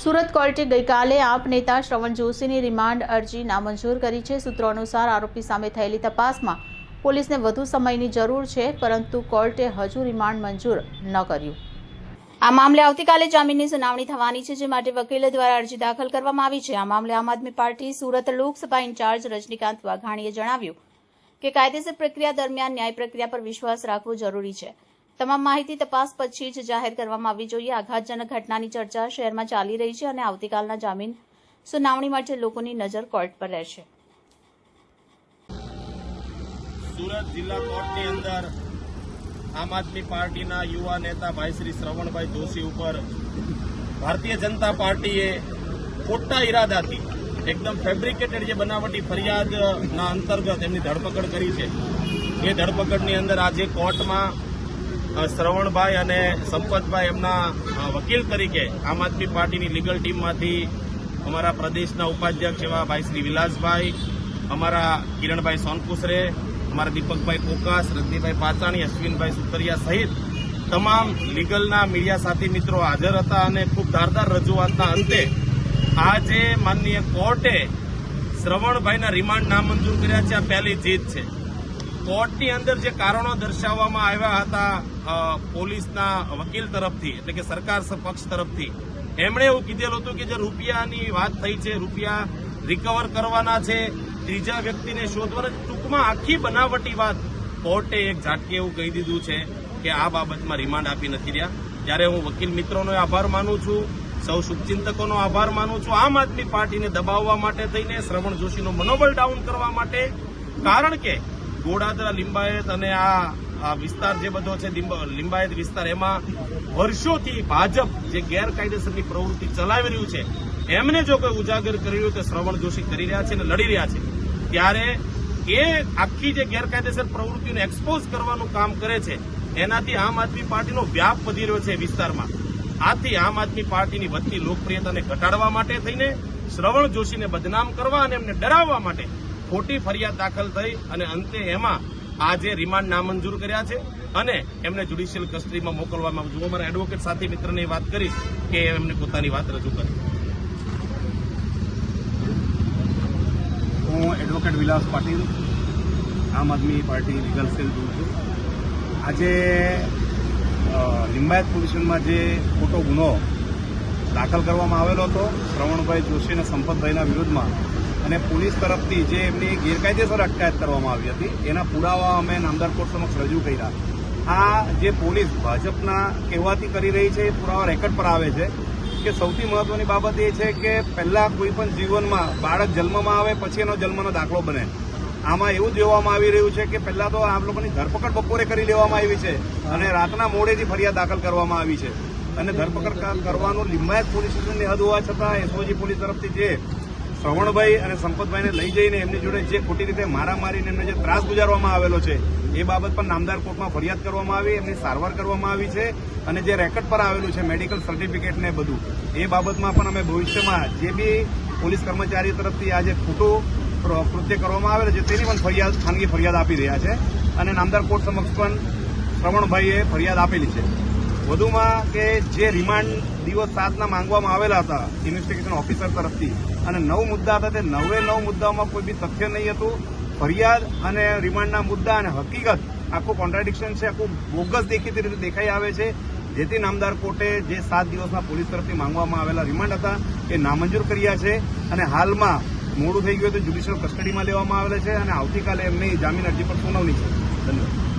સુરત કોર્ટે ગઈકાલે આપ નેતા શ્રવણ જોશીની રિમાન્ડ અરજી નામંજૂર કરી છે. સૂત્રો અનુસાર આરોપી સામે થયેલી તપાસમાં પોલીસને વધુ સમયની જરૂર છે, પરંતુ કોર્ટે હજુ રિમાન્ડ મંજૂર ન કર્યું. આ મામલે આવતીકાલે જામીનની સુનાવણી થવાની છે, જે માટે વકીલ દ્વારા અરજી દાખલ કરવામાં આવી છે. આ મામલે આમ આદમી પાર્ટી સુરત લોકસભા ઇન્ચાર્જ રજનીકાંત વાઘાણીએ જણાવ્યું કે કાયદેસર પ્રક્રિયા દરમિયાન ન્યાય પ્રક્રિયા પર વિશ્વાસ રાખવો જરૂરી છે. તમામ માહિતી તપાસ પછી જ જાહેર કરવામાં આવવી જોઈએ. આઘાતજનક ઘટનાની ચર્ચા શહેરમાં ચાલી રહી છે અને આવતીકાલના જામીન સુનાવણી માટે લોકોની નજર કોર્ટ પર રહેશે. સુરત જિલ્લા કોર્ટની અંદર આમ આદમી પાર્ટીના યુવા નેતા ભાઈ શ્રી શ્રવણભાઈ જોશી ઉપર ભારતીય જનતા પાર્ટીએ ખોટા ઈરાદાથી એકદમ ફેબ્રિકેટેડ જે બનાવટી ફરિયાદના અંતર્ગત એમની ધરપકડ કરી છે. એ ધરપકડની અંદર આજે કોર્ટમાં શ્રવણભાઈ અને સંપતભાઈ એમના વકીલ તરીકે આમ આદમી પાર્ટીની લીગલ ટીમમાંથી અમારા પ્રદેશના ઉપાધ્યક્ષ એવા ભાઈ શ્રી વિલાસભાઈ, અમારા કિરણભાઈ સોનકુસરે અમારા દીપકભાઈ કોકાસ, રજનીભાઈ પાચાણી, અશ્વિનભાઈ સુતરિયા સહિત તમામ લીગલના મીડિયા સાથી મિત્રો હાજર હતા અને ખૂબ ધારદાર રજૂઆતના અંતે આજે માનનીય કોર્ટે શ્રવણભાઈના રિમાન્ડ નામંજૂર કર્યા છે. આ પહેલી જીત છે. કોર્ટની અંદર જે કારણો દર્શાવવામાં આવ્યા હતા પોલીસના વકીલ તરફથી, એટલે કે સરકાર પક્ષ તરફથી, એમણે એવું કીધેલું હતું કે જે રૂપિયાની વાત થઈ છે, રૂપિયા રિકવર કરવાના છે, ત્રીજા વ્યક્તિને શોધવાના. ટૂંકમાં આખી બનાવટી વાત કોર્ટે એક ઝાટકે એવું કહી દીધું છે કે આ બાબતમાં રિમાન્ડ આપી નથી રહ્યા ત્યારે હું વકીલ મિત્રોનો આભાર માનું છું, સૌ શુભચિંતકોનો આભાર માનું છું, આમ આદમી પાર્ટીને દબાવવા માટે થઈને શ્રવણ જોશીનું મનોબળ ડાઉન કરવા માટે, કારણ કે ગોડાદરા લિંબાયત અને આ વિસ્તાર જે બધો છે લિંબાયત વિસ્તાર, એમાં વર્ષોથી ભાજપ જે ગેરકાયદેસરની પ્રવૃત્તિ ચલાવી રહ્યું છે, એમને જો કોઈ ઉજાગર કરી રહ્યું કે શ્રવણ જોશી કરી રહ્યા છે અને લડી રહ્યા છે. ત્યારે એ આખી જે ગેરકાયદેસર પ્રવૃત્તિને એક્સપોઝ કરવાનું કામ કરે છે, એનાથી આમ આદમી પાર્ટીનો વ્યાપ વધી રહ્યો છે વિસ્તારમાં. આથી આમ આદમી પાર્ટીની વધતી લોકપ્રિયતાને ઘટાડવા માટે થઈને શ્રવણ જોશીને બદનામ કરવા અને એમને ડરાવવા માટે ખોટી ફરિયાદ દાખલ થઈ અને અંતે એમાં આજે રિમાન્ડ નામંજૂર કર્યા છે અને એમને જ્યુડિશિયલ કસ્ટડીમાં મોકલવામાં આવ્યું હું મારા એડવોકેટ સાથી મિત્રને વાત કરીશ કે એમને પોતાની વાત રજૂ કરી. હું એડવોકેટ વિલાસ પાટીલ, આમ આદમી પાર્ટી લીગલ સેલ જોઉં છું. આજે લિંબાયત પોલીસ જે ખોટો ગુનો દાખલ કરવામાં આવેલો હતો, શ્રવણભાઈ જોશી અને સંપતભાઈના વિરુદ્ધમાં અને પોલીસ તરફથી જે એમની ગેરકાયદેસર અટકાયત કરવામાં આવી હતી, એના પુરાવા અમે નામદાર કોર્ટ સમક્ષ રજૂ કર્યા. આ જે પોલીસ ભાજપના કહેવાથી કરી રહી છે, એ પુરાવા રેકર્ડ પર આવે છે કે સૌથી મહત્વની બાબત એ છે કે પહેલા કોઈ પણ જીવનમાં બાળક જન્મમાં આવે, પછી એનો જન્મનો દાખલો બને. આમાં એવું જોવામાં આવી રહ્યું છે કે પહેલા તો આમ લોકોની ધરપકડ બપોરે કરી લેવામાં આવી છે અને રાતના મોડેથી ફરિયાદ દાખલ કરવામાં આવી છે. અને ધરપકડ કરવાનું લિંબાયત પોલીસ સ્ટેશનની હદ હોવા છતાં, એસઓજી પોલીસ તરફથી જે શ્રવણભાઈ અને સંપતભાઈને લઈ જઈને એમની જોડે જે ખોટી રીતે મારા મારીને એમને જે ત્રાસ ગુજારવામાં આવેલો છે, એ બાબત પણ નામદાર કોર્ટમાં ફરિયાદ કરવામાં આવી, એમની સારવાર કરવામાં આવી છે અને જે રેકર્ડ પર આવેલું છે, મેડિકલ સર્ટિફિકેટ ને બધું, એ બાબતમાં પણ અમે ભવિષ્યમાં જે બી પોલીસ કર્મચારી તરફથી આજે ખોટું કૃત્ય કરવામાં આવેલું છે, તેની પણ ફરિયાદ, ખાનગી ફરિયાદ આપી રહ્યા છે અને નામદાર કોર્ટ સમક્ષ પણ શ્રવણભાઈએ ફરિયાદ આપેલી છે. વધુમાં કે જે રિમાન્ડ દિવસ સાતના માંગવામાં આવેલા હતા ઇન્વેસ્ટિગેશન ઓફિસર તરફથી અને નવ મુદ્દા હતા તે નવે નવ મુદ્દાઓમાં કોઈ બી તથ્ય નહીં હતું. ફરિયાદ અને રિમાન્ડના મુદ્દા અને હકીકત આખું કોન્ટ્રાડિક્શન છે, આખું બોગસ દેખીતી રીતે દેખાઈ આવે છે. જેથી નામદાર કોર્ટે જે સાત દિવસના પોલીસ તરફથી માંગવામાં આવેલા રિમાન્ડ હતા એ નામંજૂર કર્યા છે અને હાલમાં મોડું થઈ ગયું તો જ્યુડિશિયલ કસ્ટડીમાં લેવામાં આવેલા છે અને આવતીકાલે એમની જામીન અરજી પર સુનાવણી છે. ધન્યવાદ.